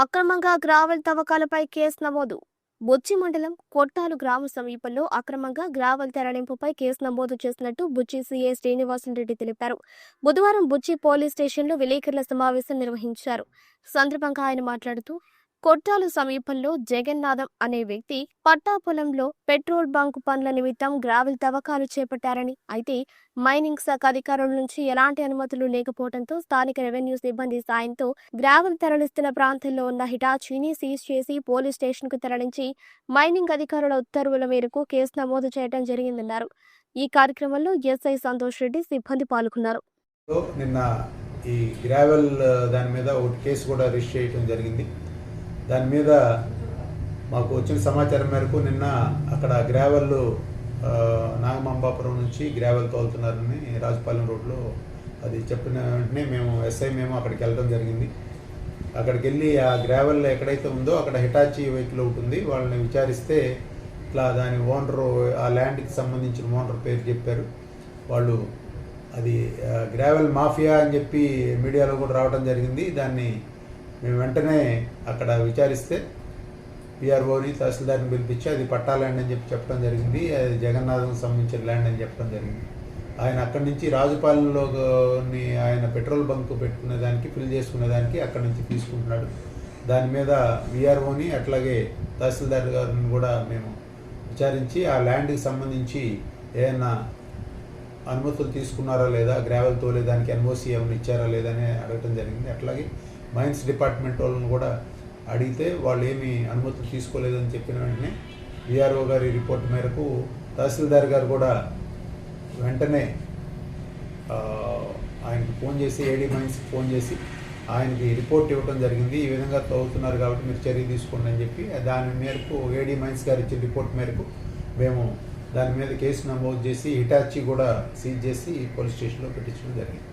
అక్రమంగా gravel తవ్వకాలపై case నమోదు. బుచ్చి మండలం కొట్టాలు గ్రామ సమీపంలో అక్రమంగా గ్రావెల్ తరలింపుపై కేసు నమోదు చేసినట్టు బుచ్చి సీఏ శ్రీనివాసరెడ్డి తెలిపారు. బుధవారం బుచ్చి పోలీస్ స్టేషన్లో విలేకరుల సమావేశం నిర్వహించారు. సందర్భంగా ఆయన మాట్లాడుతూ కొట్టాలు సమీపంలో జగన్నాథం అనే వ్యక్తి పట్టా పొలంలో పెట్రోల్ బంక్ పనుల నిమిత్తం గ్రావెల్ తవ్వకాలు చేపట్టారని. అయితే మైనింగ్ శాఖ అధికారుల నుంచి ఎలాంటి అనుమతులు లేకపోవడంతో స్థానిక రెవెన్యూ సిబ్బంది సాయంతో గ్రావెల్ తరలిస్తున్న ప్రాంతంలో ఉన్న హిటాచీని సీజ్ చేసి పోలీస్ స్టేషన్కు తరలించి మైనింగ్ అధికారుల ఉత్తర్వుల మేరకు కేసు నమోదు చేయడం జరిగిందన్నారు. ఈ కార్యక్రమంలో ఎస్ఐ సంతోష్ రెడ్డి సిబ్బంది పాల్గొన్నారు. నిన్న ఈ గ్రావెల్ దాని మీద ఒకటి కేసు కూడా రిజిస్టర్ చేయడం జరిగింది. దాని మీద మాకు వచ్చిన సమాచారం మేరకు నిన్న అక్కడ గ్రావెల్ నాగమాంబాపురం నుంచి గ్రావెల్ తోలుతున్నారని రాజపాలెం రోడ్లో అది చెప్పిన వెంటనే మేము ఎస్ఐ మేము అక్కడికి వెళ్ళడం జరిగింది. అక్కడికి వెళ్ళి ఆ గ్రావెల్ ఎక్కడైతే ఉందో అక్కడ హిటాచి వెహికల్ ఒకటి ఉంది. వాళ్ళని విచారిస్తే ఇట్లా దాని ఓనరు ఆ ల్యాండ్కి సంబంధించిన ఓనర్ పేరు చెప్పారు. వాళ్ళు అది గ్రావెల్ మాఫియా అని చెప్పి మీడియాలో కూడా రావడం జరిగింది. దాన్ని మేము వెంటనే అక్కడ విచారిస్తే పిఆర్ఓని తహసీల్దార్ని పిలిపించి అది పట్టా ల్యాండ్ అని చెప్పి చెప్పడం జరిగింది అది జగన్నాథం సంబంధించిన ల్యాండ్ అని చెప్పడం జరిగింది. ఆయన అక్కడి నుంచి రాజుపాలెంలో ఆయన పెట్రోల్ బంక్ పెట్టుకునే దానికి ఫిల్ చేసుకునే దానికి అక్కడి నుంచి తీసుకుంటున్నాడు. దాని మీద విఆర్ఓని అట్లాగే తహసీల్దార్ గారిని కూడా మేము విచారించి ఆ ల్యాండ్కి సంబంధించి ఏమైనా అనుమతులు తీసుకున్నారా లేదా గ్రావెల్ తోలేదానికి ఎన్ఓసి ఏమైనా ఇచ్చారా లేదా అని అడగటం జరిగింది. అట్లాగే మైన్స్ డిపార్ట్మెంట్ వాళ్ళని కూడా అడిగితే వాళ్ళు ఏమీ అనుమతులు తీసుకోలేదని చెప్పిన వెంటనే విఆర్ఓ గారి రిపోర్ట్ మేరకు తహసీల్దార్ గారు కూడా వెంటనే ఆయనకు ఆయనకి ఫోన్ చేసి ఏడీ మైన్స్కి ఫోన్ చేసి ఆయనకి రిపోర్ట్ ఇవ్వడం జరిగింది. ఈ విధంగా తవ్వుతున్నారు కాబట్టి మీరు చర్య తీసుకోండి అని చెప్పి దాని మేరకు ఏడీ మైన్స్ గారు ఇచ్చిన రిపోర్ట్ మేరకు మేము దాని మీద కేసు నమోదు చేసి హిటాచి కూడా సీజ్ చేసి పోలీస్ స్టేషన్లో పెట్టించడం జరిగింది.